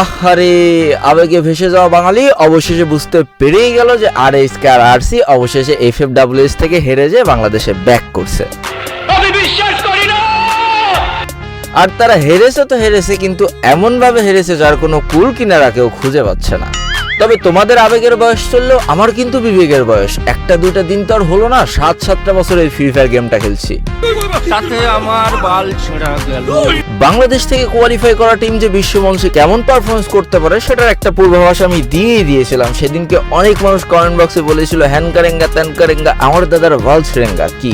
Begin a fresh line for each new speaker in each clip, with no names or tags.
আহারে আবেগে ভেসে যাওয়া বাঙালি অবশেষে বুঝতে পেরেই গেল যে R S K R C অবশেষে এফ এফ ডাব্লিউএস থেকে হেরে যে বাংলাদেশে ব্যাক করছে। আর তারা হেরেছে তো হেরেছে কিন্তু এমন ভাবে হেরেছে যার কোনো কুল কিনারা কেউ খুঁজে পাচ্ছে না। তবে তোমাদের আবেগের বয়স চললেও আমার কিন্তু বিবেকের বয়স। একটা দুইটা দিন তো আর হলো না সাত সাতটা বছর এই ফ্রি ফায়ার গেমটা খেলছি।
তাতে আমার বাল ছেঁড়া গেল।
বাংলাদেশ থেকে কোয়ালিফাই করা টিম যে বিশ্বমঞ্চে কেমন পারফরমেন্স করতে পারে সেটার একটা পূর্বাভাস আমি দিয়েই দিয়েছিলাম। সেদিনকে অনেক মানুষ কমেন্ট বক্সে বলেছিল হ্যান কারেঙ্গা ত্যান কারেঙ্গা আমার দাদার ভালস রেঙ্গা কি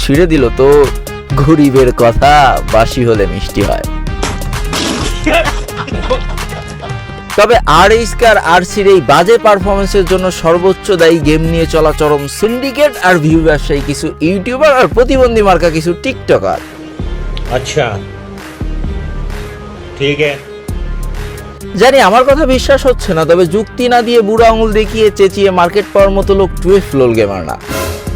ছিঁড়ে দিল তো গরিবের কথা বাসি হলে মিষ্টি হয়। তবে আর স্কার আর সির এই বাজে পারফরমেন্সের জন্য সর্বোচ্চ দায়ী গেম নিয়ে চলা চরম সিন্ডিকেট আর ভিউ ব্যবসায়ী কিছু ইউটিউবার আর প্রতিবন্ধী মার্কা কিছু টিকটকার
আচ্ছা। ঠিক আছে।
জানি আমার কথা বিশ্বাস হচ্ছে না তবে যুক্তি না দিয়ে বুড়া আঙুল দেখিয়ে চেঁচিয়ে মার্কেট পাওয়ার মতো লোক টুয়ে ফ্লোর গেমার না।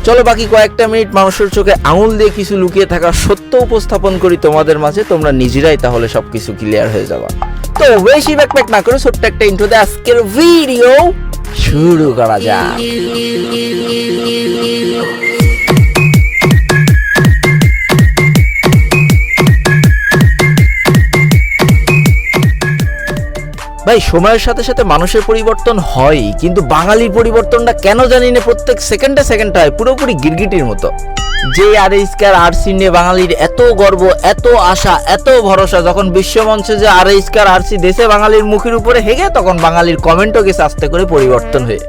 চলো বাকি কয়েকটা মিনিট মানুষের চোখে আঙুল দিয়ে কিছু লুকিয়ে থাকা সত্য উপস্থাপন করি তোমাদের মাঝে তোমরা নিজেরাই তাহলে সব কিছু ক্লিয়ার হয়ে যাবা। তো বেশি ব্যাকপ্যাক না করে ছোট্ট একটা ইন্ট্রোতে আজকের ভিডিও শুরু করা যাক। ভাই, সময়ের সাথে সাথে মানুষের পরিবর্তন হয় কিন্তু বাঙালির পরিবর্তনটা কেন জানি না, প্রত্যেক সেকেন্ডে সেকেন্ড হয়, পুরোপুরি গিরগিটির মতো। যে আর এইচকার আর সি নিয়ে বাঙালির এত গর্ব, এত আশা, এত ভরসা, যখন বিশ্বমঞ্চে যে আর এইচকার আর সি দেশে বাঙালির মুখের উপরে হেগে, তখন বাঙালির কমেন্টও গেছে আস্তে করে পরিবর্তন হয়ে।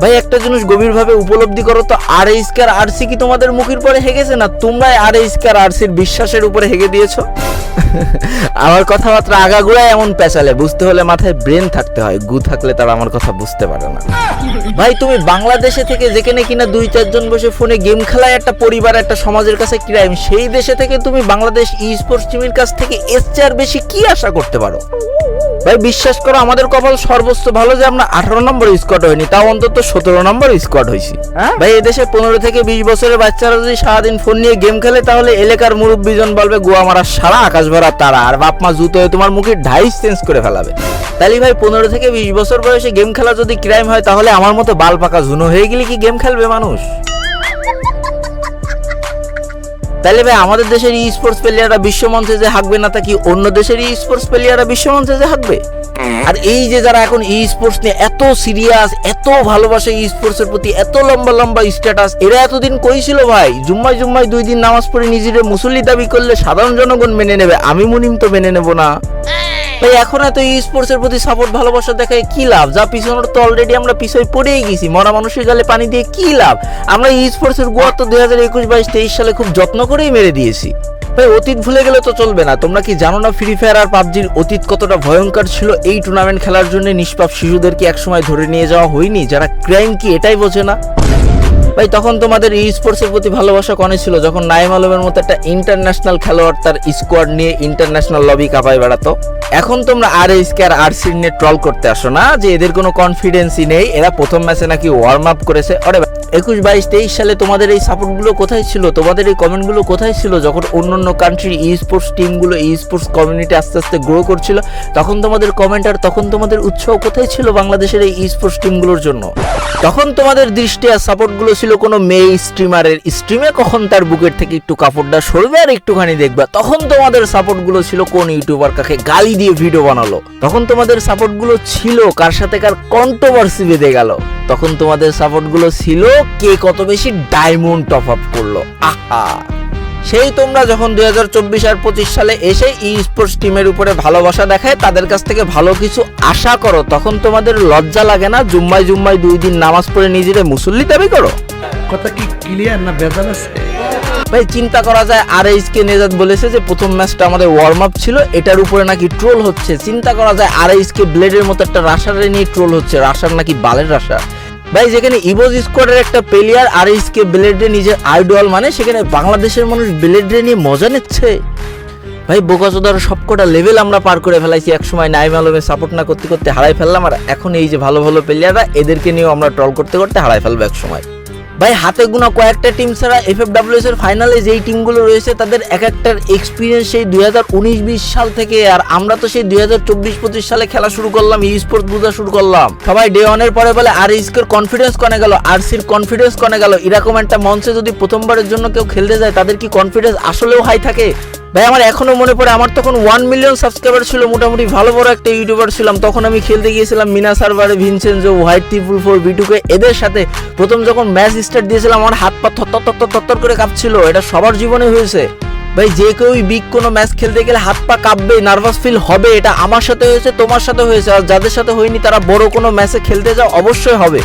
ভাই, একটা জিনিস গভীরভাবে উপলব্ধি করো তো, আর এইচকার আর সি কি তোমাদের মুখের পরে হেগেছে না তোমরাই আর এইচকার আর সির বিশ্বাসের উপরে হেগে দিয়েছ? আমার কথাবার্তা আগাগোড়ায় এমন পেঁচালে বুঝতে হলে মাথায় ব্রেন থাকতে হয় গু থাকলে তারা আমার কথা বুঝতে পারে না। ভাই তুমি বাংলাদেশে থেকে যেখানে কিনা দুই চারজন বসে ফোনে গেম খেলায় একটা পরিবার একটা সমাজের কাছে ক্রাইম সেই দেশে থেকে তুমি বাংলাদেশ ই স্পোর্টস টিমের কাছ থেকে এর বেশি কি আশা করতে পারো? ভাই বিশ্বাস করো আমাদের কপাল সর্বোচ্চ ভালো যে আমরা আঠারো নম্বর স্কোয়াড হয়নি তাও অন্তত সতেরো নম্বর স্কোয়াড হয়েছি ভাই এদেশে পনেরো থেকে বিশ বছরের বাচ্চারা যদি সারাদিন ফোন নিয়ে গেম খেলে তাহলে এলাকার মুরব্বীজন বলবে গোয়া মারা সারা আকাশ ভরা তারা আর বাপ মা জুতো তোমার মুখে ঢাইস চেঞ্জ করে ফেলাবে। তাহলে ভাই, পনেরো থেকে বিশ বছর বয়সে গেম খেলা যদি ক্রাইম হয়, তাহলে আমার মতো বাল পাকা জুনো হয়ে গেলে কি গেম খেলবে মানুষ? তাহলে ভাই আমাদের দেশের ই স্পোর্টস প্লেয়াররা বিশ্বমঞ্চে যে হাঁকবে না তা কি অন্য দেশের ই স্পোর্টস প্লেয়াররা বিশ্বমঞ্চে যে হাঁকবে? আর এই যে যারা এখন ই স্পোর্টস নিয়ে এত সিরিয়াস এত ভালোবাসে ই স্পোর্টস এর প্রতি এত লম্বা লম্বা স্ট্যাটাস এরা এতদিন কই ছিল ভাই? জুম্মায় জুম্মায় দুই দিন নামাজ পড়ে নিজের মুসল্লি দাবি করলে সাধারণ জনগণ মেনে নেবে আমি মুনিম তো মেনে নেব না। ভাই এখন এত ই স্পোর্টস এর প্রতি সাপোর্ট ভালোবাসা দেখায় কি লাভ? যা পিছনের তো অলরেডি আমরা পিছনে পড়েই গেছি মরা মানুষের গালে পানি দিয়ে কি লাভ? আমরা ই স্পোর্টস এর গোয়া তো দুই হাজার একুশ বাইশ তেইশ সালে খুব যত্ন করেই মেরে দিয়েছি। ভাই, অতীত ভুলে গেলে তো চলবে না। তোমরা কি জানো না ফ্রি ফায়ার আর পাবজির অতীত কতটা ভয়ঙ্কর ছিল? এই টুর্নামেন্ট খেলার জন্য নিষ্পাপ শিশুদেরকে একসময় ধরে নিয়ে যাওয়া হয়নি? যারা ক্রাইম কি এটাই বোঝে না? ভাই, তখন তোমাদের ই স্পোর্টসের প্রতি ভালোবাসা কনে ছিল? যখন নাইম আলমের মতো একটা ইন্টারন্যাশনাল খেলোয়াড় তার স্কোয়াড নিয়ে ইন্টারন্যাশনাল লবি কাপায় বেড়াতো? এখন তোমরা আর এইচকে আর আর সির নিয়ে ট্রল করতে আসো না, যে এদের কোনো কনফিডেন্সই নেই। এরা প্রথম ম্যাচে নাকি ওয়ার্ম আপ করেছে। অরে একুশ, বাইশ, তেইশ সালে তোমাদের এই সাপোর্টগুলো কোথায় ছিল? তোমাদের এই কমেন্টগুলো কোথায় ছিল? যখন অন্য অন্য কান্ট্রির ই স্পোর্টস টিমগুলো ই স্পোর্টস কমিউনিটি আস্তে আস্তে গ্রো করছিল, তখন তোমাদের কমেন্ট আর তখন তোমাদের উৎসাহ কোথায় ছিল বাংলাদেশের এই ই স্পোর্টস টিমগুলোর জন্য? তখন তোমাদের দৃষ্টি আর সাপোর্টগুলো ছিল কোনো মেয়ে স্ট্রিমারের স্ট্রিমে কখন তার বুকের থেকে একটু কাপড়টা সরবে আর একটুখানি দেখবা? তখন তোমাদের সাপোর্টগুলো ছিল কোন ইউটিউবার কাকে গালি দিয়ে ভিডিও বানালো? তখন তোমাদের সাপোর্টগুলো ছিল কার সাথে কার কন্ট্রোভার্সি বেঁধে গেল? তখন তোমাদের সাপোর্টগুলো ছিল কে কত বেশি ডায়মন্ড টপ আপ করল? আহা! সেই তোমরা যখন দুই হাজার চব্বিশ আর পঁচিশ সালে এসে ই স্পোর্টস টিমের উপরে ভালোবাসা দেখায় তাদের কাছ থেকে ভালো কিছু আশা করো তখন তোমাদের লজ্জা লাগে না? জুম্মায় জুম্মায় দুই দিন নামাজ পড়ে নিজেদের মুসল্লি দাবি করো।
কথা কি ক্লিয়ার না ভেজাল আছে?
ভাই চিন্তা করা যায় আর এইচ কে নেজাদ বলেছে যে প্রথম ম্যাচটা আমাদের ওয়ার্ম আপ ছিল এটার উপরে নাকি ট্রোল হচ্ছে। চিন্তা করা যায় আর এইচ কে ব্লেডের মতো একটা রাশারে নিয়ে ট্রোল হচ্ছে। রাশার নাকি বালের রাশা ভাই, যেখানে ইভোজ স্কোয়াডের একটা প্লেয়ার আর এসকে ব্লেডে নিজের আইডল মানে সেখানে বাংলাদেশের মানুষ ব্লেডে নিয়ে মজা নিচ্ছে। ভাই বোকাচোদার সবকটা লেভেল আমরা পার করে ফেলাইছি। একসময় নাইম আলমে সাপোর্ট না করতে করতে হারাই ফেললাম, আর এখন এই যে ভালো ভালো প্লেয়াররা এদেরকে নিয়েও আমরা ট্রল করতে করতে হারাই ফেলব এক সময় ভাই, হাতে গোনা কয়েকটা টিম ছাড়া এফ এফ ডাব্লিউএস এর ফাইনালে যেই টিমগুলো রয়েছে, তাদের এক একটার এক্সপিরিয়েন্স সেই দুই হাজার উনিশ বিশ সাল থেকে। আর আমরা তো সেই দুই হাজার চব্বিশ পঁচিশ সালে খেলা শুরু করলাম ই স্পোর্টস বোঝা শুরু করলাম। সবাই ডে ওয়ানের পরে বলে, আর ইস্কের কনফিডেন্স কনে গেল? আর সির কনফিডেন্স কনে গেল? এরকম একটা মঞ্চে যদি প্রথমবারের জন্য কেউ খেলতে যায়, তাদের কি কনফিডেন্স আসলেও হাই থাকে? ভাই, আমার এখনও মনে পড়ে, আমার তখন ওয়ান মিলিয়ন সাবস্ক্রাইবার ছিল, মোটামুটি ভালো বড় একটা ইউটিউবার ছিলাম। তখন আমি খেলতে গিয়েছিলাম মিনা সার্ভারে ভিনসেনজো হোয়াইট ট্রিপল ফোর, বিটুকে, এদের সাথে। প্রথম যখন ম্যাচ স্টার্ট দিয়েছিলাম, আমার হাত পা থর থর থর করে কাঁপছিল। এটা সবার জীবনে হয়েছে। ভাই, যে কেউই বিগ কোনো ম্যাচ খেলতে গেলে হাত পা কাঁপবে নার্ভাস ফিল হবে, এটা আমার সাথে হয়েছে, তোমার সাথে হয়েছে, আর যাদের সাথে হয়নি, তারা বড় কোনো ম্যাচে খেলতে যাও, অবশ্যই হবে।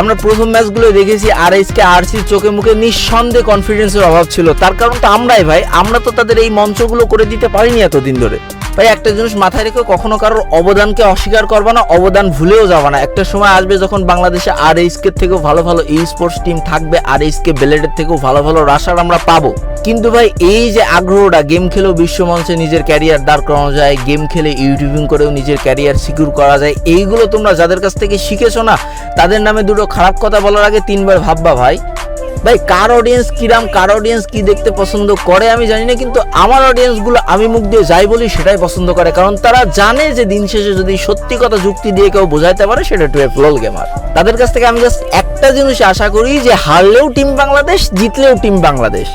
আমরা প্রথম ম্যাচগুলো দেখেছি আর এসকে আরসি চোখে মুখে নিঃসন্দেহে কনফিডেন্সের অভাব ছিল। তার কারণ তো আমরাই ভাই, আমরা তো তাদের এই মঞ্চগুলো করে দিতে পারিনি এতদিন ধরে। ভাই, একটা জিনিস মাথায় রেখে, কখনো কারোর অবদানকে অস্বীকার করবা না, অবদান ভুলেও যাবা না। একটা সময় আসবে যখন বাংলাদেশে আর এইসকে থেকেও ভালো ভালো ই স্পোর্টস টিম থাকবে আর এইসকে বেলেটের থেকেও ভালো ভালো রাশার আমরা পাবো। কিন্তু ভাই, এই যে আগ্রহটা গেম খেলেও বিশ্ব মঞ্চে নিজের ক্যারিয়ার দাঁড় করানো যায় গেম খেলে ইউটিউবিং করেও নিজের ক্যারিয়ার সিকিউর করা যায়। এইগুলো তোমরা যাদের কাছ থেকে শিখেছো না, তাদের নামে দুটো খারাপ কথা বলার আগে তিনবার ভাববা ভাই। ভাই, কার অডিয়েন্স কিরাম, কার অডিয়েন্স কি দেখতে পছন্দ করে আমি জানি না, কিন্তু আমার অডিয়েন্সগুলো আমি মুখ দিয়ে যাই বলি সেটাই পছন্দ করে। কারণ তারা জানে যে দিন শেষে যদি সত্যি কথা যুক্তি দিয়ে কেউ বোঝাইতে পারে, সেটা টু লল গেমার তাদের কাছ থেকে আমি জাস্ট একটা জিনিস আশা করি যে হারলেও টিম বাংলাদেশ, জিতলেও টিম বাংলাদেশ।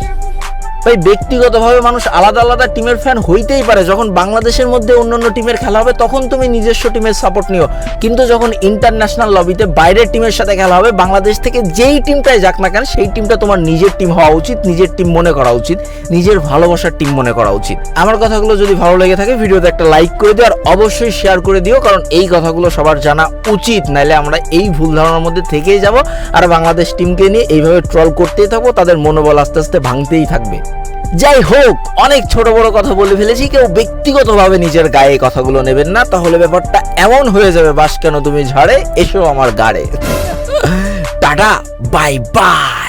ভাই, ব্যক্তিগতভাবে মানুষ আলাদা আলাদা টিমের ফ্যান হইতেই পারে। যখন বাংলাদেশের মধ্যে অন্যান্য টিমের খেলা হবে, তখন তুমি নিজস্ব টিমের সাপোর্ট নিও। কিন্তু যখন ইন্টারন্যাশনাল লবিতে বাইরের টিমের সাথে খেলা হবে, বাংলাদেশ থেকে যেই টিমটাই যাক না কেন, সেই টিমটা তোমার নিজের টিম হওয়া উচিত, নিজের টিম মনে করা উচিত, নিজের ভালোবাসার টিম মনে করা উচিত। আমার কথাগুলো যদি ভালো লেগে থাকে, ভিডিওতে একটা লাইক করে দিও, আর অবশ্যই শেয়ার করে দিও, কারণ এই কথাগুলো সবার জানা উচিত। নাইলে আমরা এই ভুল ধারণার মধ্যে থেকেই যাব, আর বাংলাদেশ টিমকে নিয়ে এইভাবে ট্রল করতেই থাকব, তাদের মনোবল আস্তে আস্তে ভাঙতেই থাকবে। যাই হোক, অনেক ছোট বড় কথা বলে ফেলেছি, কেউ ব্যক্তিগতভাবে নিজের গায়ে কথাগুলো নেবেন না, তাহলে ব্যাপারটা এমন হয়ে যাবে, বাস কেন তুমি ঝাড়ে, এসো আমার গাড়ে। Tata, bye bye.